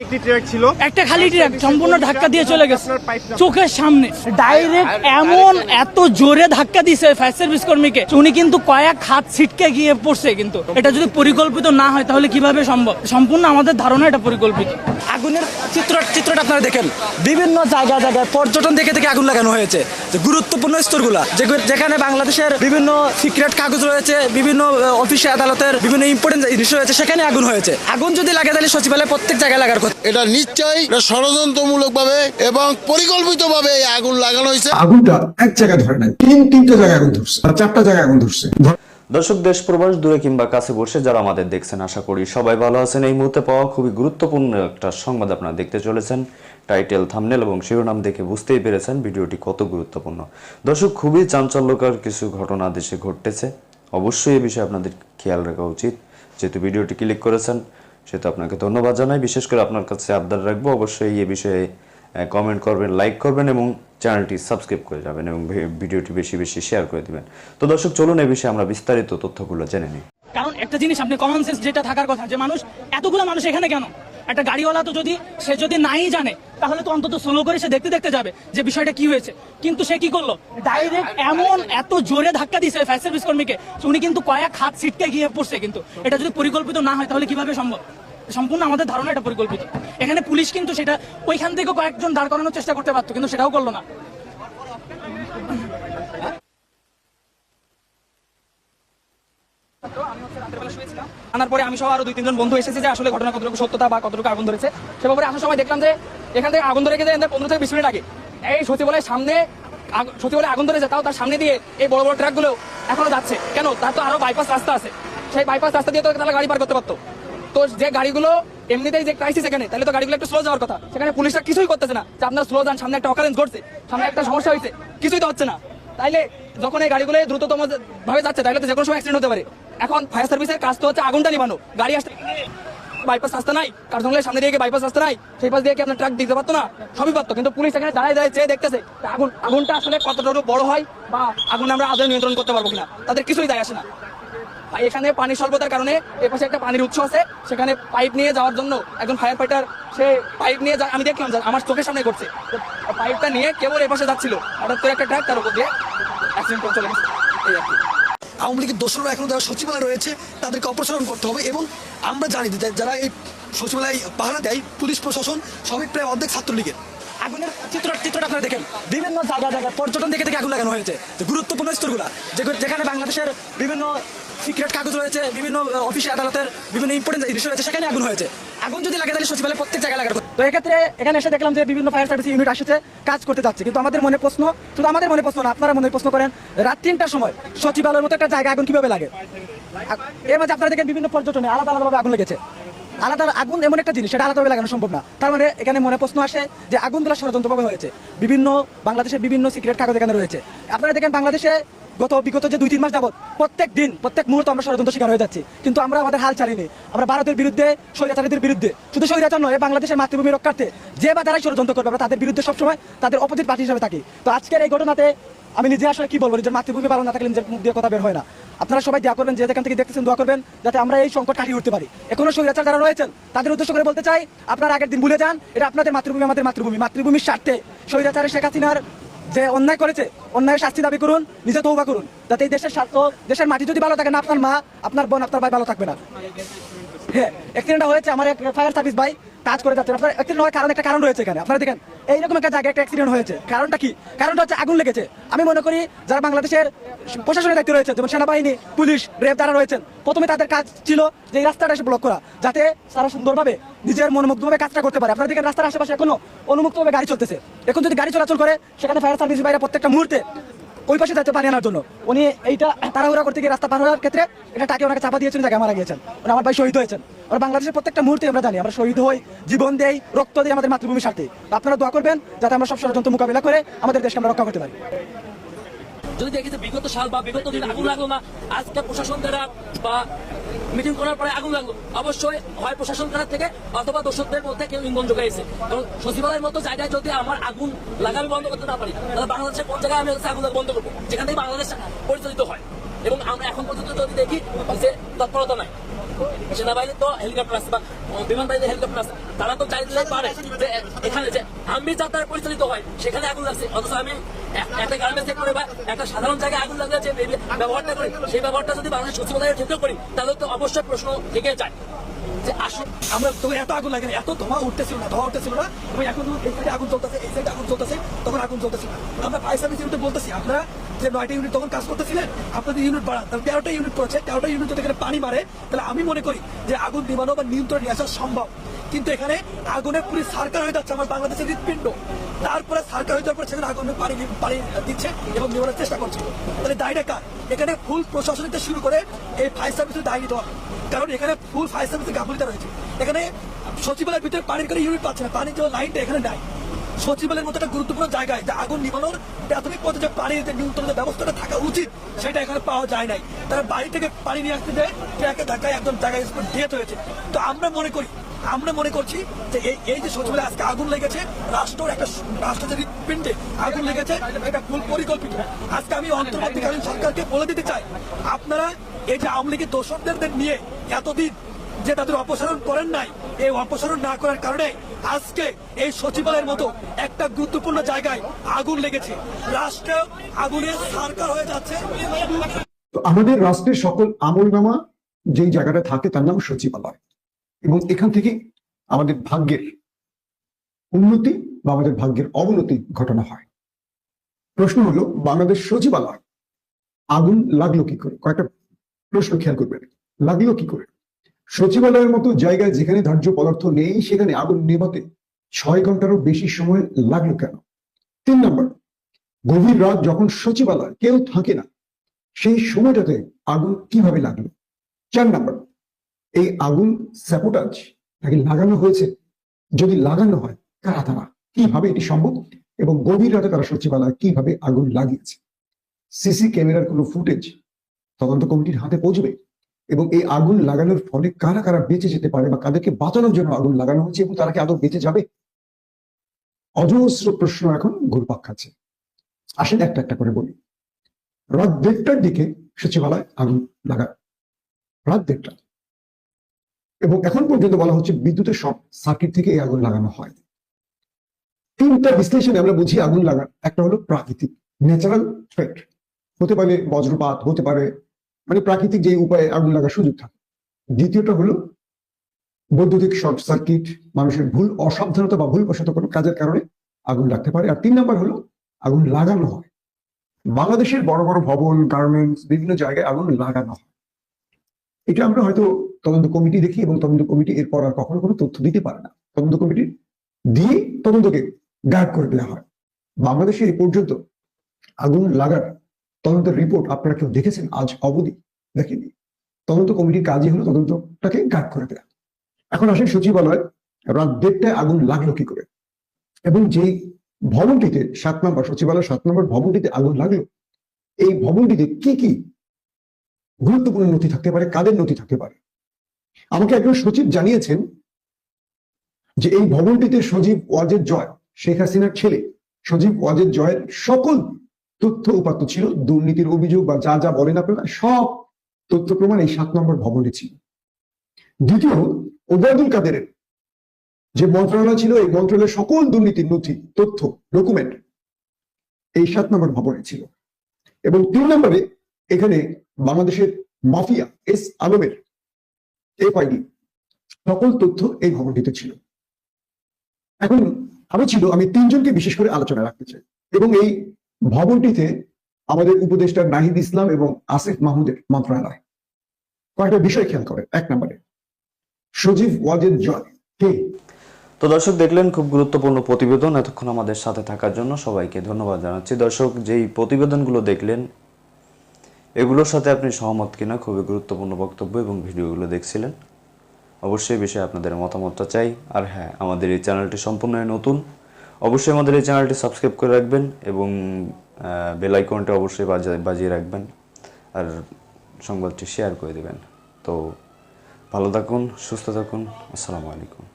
একটি ট্রাক ছিল। একটা খালি ট্রাক সম্পূর্ণ ধাক্কা দিয়ে চলে গেছে। আপনার পাইপ না- চোখের সামনে। ডাইরেক্ট এমন এত জোরে ধাক্কা দিছে ফায়ার সার্ভিস কর্মীকে। উনি কিন্তু কয়েক হাত ছিটকে গিয়ে পড়ছে কিন্তু। এটা যদি পরিকল্পিত না হয় তাহলে কীভাবে সম্ভব? সম্পূর্ণ আমাদের ধারণা এটা পরিকল্পিত। আগুনের চিত্র চিত্রটা আপনারা দেখেন। বিভিন্ন জায়গা জায়গায় পর্যটন দেখে থেকে আগুন লাগানো হয়েছে। যে গুরুত্বপূর্ণ স্তরগুলা যেখানে বাংলাদেশের বিভিন্ন সিক্রেট কাগজ রয়েছে বিভিন্ন অফিসে আদালতের বিভিন্ন ইম্পর্টেন্ট ইস্যু রয়েছে সেখানে আগুন হয়েছে। আগুন যদি লাগে তাহলে সচিবালয় প্রত্যেক জায়গায় লাগার কথা। এটা নিশ্চয়ই এটা ষড়যন্ত্রমূলকভাবে এবং পরিকল্পিতভাবে এই আগুন লাগানো হয়েছে। আগুনটা এক জায়গায় ধরে নাই তিন তিনটা জায়গায় আগুন ধরছে আর চারটা জায়গায় আগুন ধরছে। দর্শক দেশ প্রবাস দূরে কিংবা কাছে বসে যারা আমাদের দেখছেন আশা করি সবাই ভালো আছেন। এই মুহূর্তে পাওয়া খুবই গুরুত্বপূর্ণ একটা সংবাদ আপনারা দেখতে চলেছেন। টাইটেল থামনেল এবং শিরোনাম দেখে বুঝতেই পেরেছেন ভিডিওটি কত গুরুত্বপূর্ণ। দর্শক খুবই চাঞ্চল্যকর কিছু ঘটনা দেশে ঘটতেছে। অবশ্যই এ বিষয়ে আপনাদের খেয়াল রাখা উচিত। যেহেতু ভিডিওটি ক্লিক করেছেন সেহেতু আপনাকে ধন্যবাদ জানাই। বিশেষ করে আপনার কাছে আবদার রাখব, অবশ্যই এই বিষয়ে কমেন্ট করবেন লাইক করবেন এবং চ্যানেলটি সাবস্ক্রাইব করে যাবেন এবং ভিডিওটি বেশি বেশি শেয়ার করে দিবেন। তো দর্শক, চলুন এই বিষয়ে আমরা বিস্তারিত তথ্যগুলো জেনে নিই। কারণ একটা জিনিস আপনি কমন সেন্স যেটা থাকার কথা, যে মানুষ এতগুলো মানুষ এখানে কেন? একটা গাড়িওয়ালা তো যদি, সে যদি নাই জানে, তাহলে তো অন্তত স্লো করে সে দেখতে দেখতে যাবে যে বিষয়টা কি হয়েছে। কিন্তু সে কি করল? ডাইরেক্ট এমন এত জোরে ধাক্কা দিয়েছে ফায়ার সার্ভিস কর্মীকে উনি কিন্তু কয়েক হাত ছিটকে গিয়ে পড়ছে কিন্তু। এটা যদি পরিকল্পিত না হয়, তাহলে কীভাবে সম্ভব? সম্পূর্ণ আমাদের ধারণা এটা পরিকল্পিত। এখানে পুলিশ কিন্তু সেটা, ওইখান থেকে কয়েকজন দাঁড় করানোর চেষ্টা করতে পারতো, কিন্তু সেটাও করল না। আনার পরে আমি সহ আরও দুই, তিনজন বন্ধু এসেছে যে আসলে ঘটনা কতটুকু সত্যতা বা কতটুকু আগুন ধরেছে। সে ব্যাপারে আসার সময় দেখলাম যে এখান থেকে আগুন ধরে গেছে পনেরো থেকে বিশ মিনিট আগে। এই সচিবালয়ের সামনে সচিবালয়ে আগুন ধরেছে, তাও তার সামনে দিয়ে এই বড় বড় ট্রাকগুলো এখনও যাচ্ছে। কেন? তার তো আরও বাইপাস রাস্তা আছে। সেই বাইপাস রাস্তা দিয়ে তো তারা গাড়ি পার করতে পারতো। তো যে গাড়িগুলো এমনিতেই যে ক্রাইসিস এখানে, তাহলে তো গাড়িগুলো একটু স্লো যাওয়ার কথা। সেখানে পুলিশরা কিছুই করতেছে না। যে আপনার স্লো যান, সামনে একটা অকারেন্স ঘটছে, সামনে একটা সমস্যা হয়েছে, কিছুই তো হচ্ছে না। তাইলে যখন এই গাড়িগুলো দ্রুততম ভাবে যাচ্ছে তাইলে তো যে কোনো সময় অ্যাক্সিডেন্ট হতে পারে। এখন ফায়ার সার্ভিসের কাজ তো হচ্ছে আগুনটা নিবানো গাড়ি আসতে বাইপাস রাস্তা নাই, কার জঙ্গলের সামনে দিয়ে বাইপাস রাস্তা নাই, সেই পাশ দিয়ে কি আপনার ট্রাক দিতে পারতো না? সবই পারতো, কিন্তু পুলিশ এখানে দাঁড়ায় দাঁড়ায় চেয়ে দেখতেছে আগুন আগুনটা আসলে কতটুকু বড় হয় বা আগুন আমরা আদৌ নিয়ন্ত্রণ করতে পারব কিনা। তাদের কিছুই যায় আসে না। এখানে পানি স্বল্পতার কারণে এর পাশে একটা পানির উৎস আছে, সেখানে পাইপ নিয়ে যাওয়ার জন্য একজন ফায়ার ফাইটার সে পাইপ নিয়ে যা আমি দেখলাম আমার চোখের সামনে করছে পাইপটা নিয়ে কেবল এ পাশে যাচ্ছিল। হঠাৎ করে একটা ট্রাক তার উপর দিয়ে অ্যাক্সিডেন্ট করে চলে গেছে। এই আর কি। আওয়ামী লীগের দোসররা এখন যারা সচিবালয় রয়েছে, তাদেরকে অপসারণ করতে হবে এবং আমরা জানি যারা এই সচিবালয় পাহারা দেয়, পুলিশ প্রশাসন, সবই প্রায় অর্ধেক ছাত্রলীগের। আগুনের চিত্র চিত্রটা আপনারা দেখেন। বিভিন্ন জায়গা জায়গায় পর্যটন দেখে থেকে আগুন লাগানো হয়েছে। গুরুত্বপূর্ণ স্তরগুলা যেখানে বাংলাদেশের বিভিন্ন সিক্রেট কাগজ রয়েছে, বিভিন্ন অফিসে, আদালতের বিভিন্ন ইম্পর্টেন্ট ইস্যু রয়েছে, সেখানে আগুন হয়েছে। আগুন যদি লাগে তাহলে সচিবালয় প্রত্যেক জায়গায় লাগার তো এক্ষেত্রে এখানে এসে দেখলাম যে বিভিন্ন ফায়ার সার্ভিস ইউনিট আসছে, কাজ করতে যাচ্ছে। কিন্তু আমাদের মনে প্রশ্ন, শুধু আমাদের মনে প্রশ্ন না, আপনারা মনে প্রশ্ন করেন, রাত তিনটার সময় সচিবালয়ের মতো একটা জায়গা আগুন কীভাবে লাগে? এর মাঝে আপনারা দেখেন বিভিন্ন পর্যটনে আলাদা আলাদাভাবে আগুন লেগেছে। আলাদা আগুন এমন একটা জিনিস, সেটা আলাদাভাবে লাগানো সম্ভব না। তার মানে এখানে মনে প্রশ্ন আসে যে আগুনগুলো ষড়যন্ত্রভাবে হয়েছে। বিভিন্ন বাংলাদেশের বিভিন্ন সিক্রেট কাগজ এখানে রয়েছে। আপনারা দেখেন বাংলাদেশে গত বিগত যে দুই তিন মাস যাবত প্রত্যেক দিন, প্রত্যেক মুহূর্তে আমরা ষড়যন্ত্র শিকার হয়ে যাচ্ছি। কিন্তু আমরা আমাদের হাল ছাড়িনি। আমরা ভারতের বিরুদ্ধে, স্বৈরাচারীদের বিরুদ্ধে, শুধু স্বৈরাচার নয়, বাংলাদেশের মাতৃভূমি রক্ষার্থে যে বা যারাই ষড়যন্ত্র করবে, আমরা তাদের বিরুদ্ধে সবসময় তাদের অপোজিট পার্টি হিসেবে থাকি। তো আজকের এই ঘটনাতে আমি নিজে আসলে কি বলব? নিজের মাতৃভূমি ভালো না থাকলে নিজের মুখ দিয়ে কথা বের হয় না। আপনারা সবাই দোয়া করবেন, যে যেখান থেকে দেখতেছেন দোয়া করবেন, যাতে আমরা এই সংকট কাটিয়ে উঠতে পারি। এখনও স্বৈরাচার যারা রয়েছেন, তাদের উদ্দেশ্য করে বলতে চাই, আপনারা আগের দিন ভুলে যান, এটা আপনাদের মাতৃভূমি, আমাদের মাতৃভূমি। মাতৃভূমির স্বার্থে স্বৈরাচারের শেখ হাসিনার যে অন্যায় করেছে অন্যায় শাস্তি দাবি করুন, নিজে তৌবা করুন। যাতে এই দেশের স্বার্থ, দেশের মাটি যদি ভালো থাকে না আপনার মা, আপনার বোন, আপনার ভাই ভালো থাকবে না। হ্যাঁ অ্যাক্সিডেন্ট হয়েছে আমার এক ফায়ার সার্ভিস ভাই। কাজ করে যাচ্ছে আপনার অ্যাক্সিডেন্ট হওয়ার কারণ, একটা কারণ রয়েছে এখানে। আপনারা দেখেন, এইরকম একটা জায়গায় একটা অ্যাক্সিডেন্ট হয়েছে। কারণটা কি? কারণটা হচ্ছে আগুন লেগেছে। আমি মনে করি যারা বাংলাদেশের প্রশাসনের দায়িত্ব রয়েছে, যেমন সেনাবাহিনী, পুলিশ রেব যারা রয়েছেন, প্রথমে তাদের কাজ ছিল যে এই রাস্তাটা এসে ব্লক করা, যাতে তারা সুন্দরভাবে নিজের মনোমুগ্ধভাবে কাজটা করতে পারে। আপনারা দেখেন, রাস্তার আশেপাশে এখনও অনুমুক্তভাবে গাড়ি চলতেছে। এখন যদি গাড়ি চলাচল করে, সেখানে ফায়ার সার্ভিস বাইরে প্রত্যেকটা মুহূর্তে ওই পাশে যাতে পানি আনার জন্য। উনি এইটা তাড়াহুড়া করতে গিয়ে রাস্তা পার হওয়ার ক্ষেত্রে এটা টাকে ওনাকে চাপা দিয়েছেন, তাকে মারা গিয়েছেন। উনি আমার ভাই শহীদ হয়েছেন। ওরা বাংলাদেশের প্রত্যেকটা মুহূর্তে আমরা জানি, আমরা শহীদ হই, জীবন দেই, রক্ত দেই আমাদের মাতৃভূমির স্বার্থে। আপনারা দোয়া করবেন যাতে আমরা সব ষড়যন্ত্র মোকাবিলা করে আমাদের দেশকে আমরা রক্ষা করতে পারি। যদি দেখি যে বিগত সাল বা বিগত দিন আগুন লাগল না, আজকে প্রশাসন দ্বারা বা মিটিং করার পরে আগুন লাগল। অবশ্যই হয় প্রশাসন দ্বারা থেকে অথবা দর্শকদের মধ্যে কেউ ইন্ধন যোগাইছে। কারণ সচিবালয়ের মতো জায়গায় যদি আমার আগুন লাগা বন্ধ করতে না পারি, তাহলে বাংলাদেশের কোন জায়গায় আমি আগুন বন্ধ করব? যেখান থেকে বাংলাদেশ পরিচালিত হয়। এবং আমরা এখন পর্যন্ত যদি দেখি যে তৎপরতা নাই। সেনাবাহিনী তো হেলিকপ্টার আছে বা বিমান হেলিকপ্টার আছে। তারা তো চাইলে পারে যে, এখানে যে আমি যাত্রা পরিচালিত হয়, সেখানে আগুন লাগছে। অথচ আমি এক- একটা বা একটা সাধারণ জায়গায় আগুন লাগলে যে ব্যবহারটা করি, সেই ব্যবহারটা যদি বাংলাদেশ সচিবালয়ের ক্ষেত্রে করি, তাহলে তো অবশ্যই প্রশ্ন থেকে যায় যে আসুন আমরা তখন এত আগুন লাগে এত ধোঁয়া উঠতেছিল না, ধোঁয়া উঠতেছিল না, এবং এখন এই সাইডে আগুন চলতেছে এই সাইডে আগুন চলতেছে তখন আগুন চলতেছিল আমরা ফায়ার সার্ভিস বলতেছি আপনারা যে নয়টা ইউনিট তখন কাজ করতেছিলেন, আপনাদের ইউনিট বাড়ান তেরোটা ইউনিট করেছে, তেরোটা ইউনিট যদি এখানে পানি মারে, তাহলে আমি মনে করি যে আগুন নিবানো বা নিয়ন্ত্রণ নিয়ে আসা সম্ভব। কিন্তু এখানে আগুনের পুরি সার্কার হয়ে যাচ্ছে, আমার বাংলাদেশের হৃৎপিণ্ড। তারপরে সার্কার হয়ে যাওয়ার পরে সেখানে আগুনের পানি পানি দিচ্ছে এবং নিবানোর চেষ্টা করছে। তাহলে দায়টা কার এখানে ফুল প্রশাসনিক থেকে শুরু করে এই ফায়ার সার্ভিসের দায়ী দেওয়া। কারণ এখানে ফুল ফায়ার সার্ভিসের গাফলিতা রয়েছে। এখানে সচিবালয়ের ভিতরে পানির করে ইউনিট পাচ্ছে না, পানির যে লাইনটা এখানে নাই। সচিবালয়ের মতো একটা গুরুত্বপূর্ণ জায়গায় যে আগুন নিবানোর প্রাথমিক পথে যে পানির যে নিয়ন্ত্রণের ব্যবস্থাটা থাকা উচিত, সেটা এখানে পাওয়া যায় নাই। তারা বাড়ি থেকে পানি নিয়ে আসতে যায়, ট্রাকে ধাক্কায় একদম জায়গায় ডেথ হয়েছে। তো আমরা মনে করি, আমরা মনে করছি যে এই যে সচিবালয়ে আজকে আগুন লেগেছে, রাষ্ট্রের একটা রাষ্ট্র রাষ্ট্রের পিণ্ডে আগুন লেগেছে এটা ভুল পরিকল্পিত। আজকে আমি অন্তর্বর্তীকালীন সরকারকে বলে দিতে চাই, আপনারা এই যে আওয়ামী লীগের দোষকদের নিয়ে এতদিন যে তাদের অপসারণ করেন নাই, এই অপসারণ না করার কারণে আজকে এই সচিবালয়ের মতো একটা গুরুত্বপূর্ণ জায়গায় আগুন লেগেছে। রাষ্ট্র আগুনের সরকার হয়ে যাচ্ছে। আমাদের রাষ্ট্রের সকল আমল নামা যেই জায়গাটা থাকে তার নাম সচিবালয়। এবং এখান থেকে আমাদের ভাগ্যের উন্নতি বা আমাদের ভাগ্যের অবনতি ঘটনা হয়। প্রশ্ন হলো, বাংলাদেশ সচিবালয় আগুন লাগল কি করে? কয়েকটা প্রশ্ন খেয়াল করবেন। লাগল কি করে? সচিবালয়ের মতো জায়গায় যেখানে ধার্য পদার্থ নেই, সেখানে আগুন নেভাতে ছয় ঘন্টারও বেশি সময় লাগল কেন? তিন নম্বর, গভীর রাত যখন সচিবালয় কেউ থাকে না, সেই সময়টাতে আগুন কীভাবে লাগল? চার নম্বর, এই আগুন স্যাপোটাজ নাকি লাগানো হয়েছে? যদি লাগানো হয়, কারা তারা? কীভাবে এটি সম্ভব? এবং গভীর রাতে তারা সচিবালয় কীভাবে আগুন লাগিয়েছে? সিসি ক্যামেরার কোনো ফুটেজ তদন্ত কমিটির হাতে পৌঁছবে? এবং এই আগুন লাগানোর ফলে কারা কারা বেঁচে যেতে পারে বা কাদেরকে বাঁচানোর জন্য আগুন লাগানো হয়েছে এবং তারা কি আদৌ বেঁচে যাবে? অজস্র প্রশ্ন এখন ঘুরপাক খাচ্ছে। আসেন একটা একটা করে বলি। রাত দেড়টার দিকে সচিবালয় আগুন লাগা। রাত দেড়টা। এবং এখন পর্যন্ত বলা হচ্ছে বিদ্যুতের সব সার্কিট থেকে এই আগুন লাগানো হয়। তিনটা বিশ্লেষণে আমরা বুঝি আগুন লাগার। একটা হলো প্রাকৃতিক ন্যাচারাল থ্রেট হতে পারে বজ্রপাত, হতে পারে মানে প্রাকৃতিক যে উপায়ে আগুন লাগার সুযোগ থাকে। দ্বিতীয়টা হলো বৈদ্যুতিক শর্ট সার্কিট, মানুষের ভুল, অসাবধানতা বা ভুলবশত কোনো কাজের কারণে আগুন লাগতে পারে। আর তিন নাম্বার হলো আগুন লাগানো হয়। বাংলাদেশের বড় বড় ভবন, গার্মেন্টস, বিভিন্ন জায়গায় আগুন লাগানো হয়। এটা আমরা হয়তো তদন্ত কমিটি দেখি এবং তদন্ত কমিটি এরপর আর কখনো কোনো তথ্য দিতে পারে না। তদন্ত কমিটি দিয়ে তদন্তকে গায়েব করে দেওয়া হয়। বাংলাদেশে এই পর্যন্ত আগুন লাগার তদন্তের রিপোর্ট আপনারা কেউ দেখেছেন? আজ অবধি দেখেনি। তদন্ত কমিটির কাজই হলো তদন্তটাকে গায়েব করে দেওয়া এখন আসেন সচিবালয়, রাত দেড়টায় আগুন লাগল কি করে? এবং যেই ভবনটিতে সাত নম্বর সচিবালয় সাত নম্বর ভবনটিতে আগুন লাগল, এই ভবনটিতে কি কি গুরুত্বপূর্ণ নথি থাকতে পারে? কাদের নথি থাকতে পারে? আমাকে একজন সচিব জানিয়েছেন যে এই ভবনটিতে সজীব ওয়াজেদ জয়, শেখ হাসিনার ছেলে, সজীব ওয়াজেদ জয়ের সকল তথ্য উপাত্ত ছিল, দুর্নীতির অভিযোগ বা যা যা বলেন আপনারা, সব তথ্য প্রমাণ এই সাত নম্বর ভবনে ছিল। দ্বিতীয়, ওবায়দুল কাদেরের যে মন্ত্রণালয় ছিল, এই মন্ত্রণালয়ের সকল দুর্নীতির নথি, তথ্য ডকুমেন্ট এই সাত নম্বর ভবনে ছিল। এবং তিন নম্বরে এখানে বাংলাদেশের মাফিয়া এস আলমের এফআইডি, সকল তথ্য এই ভবনটিতে ছিল। এখন আরও ছিল, আমি তিনজনকে বিশেষ করে আলোচনা রাখতে চাই। এবং এই ভবনটিতে আমাদের উপদেষ্টা নাহিদ ইসলাম এবং আসিফ মাহমুদের মন্ত্রণালয়। কয়েকটা বিষয় খেয়াল করেন, এক নম্বরে, সজীব ওয়াজেদ জয়, কে? তো দর্শক, দেখলেন খুব গুরুত্বপূর্ণ প্রতিবেদন এতক্ষণ আমাদের সাথে থাকার জন্য সবাইকে ধন্যবাদ জানাচ্ছি। দর্শক, যেই প্রতিবেদনগুলো দেখলেন, এগুলোর সাথে আপনি সহমত কিনা খুবই গুরুত্বপূর্ণ বক্তব্য এবং ভিডিওগুলো দেখছিলেন। অবশ্যই বিষয়ে আপনাদের মতামতটা চাই। আর হ্যাঁ আমাদের এই চ্যানেলটি সম্পূর্ণ নতুন। অবশ্যই আমাদের এই চ্যানেলটি সাবস্ক্রাইব করে রাখবেন এবং বেল আইকনটা অবশ্যই বাজা- বাজিয়ে রাখবেন আর সংবাদটি শেয়ার করে দেবেন। তো ভালো থাকুন, সুস্থ থাকুন, আসসালামু আলাইকুম।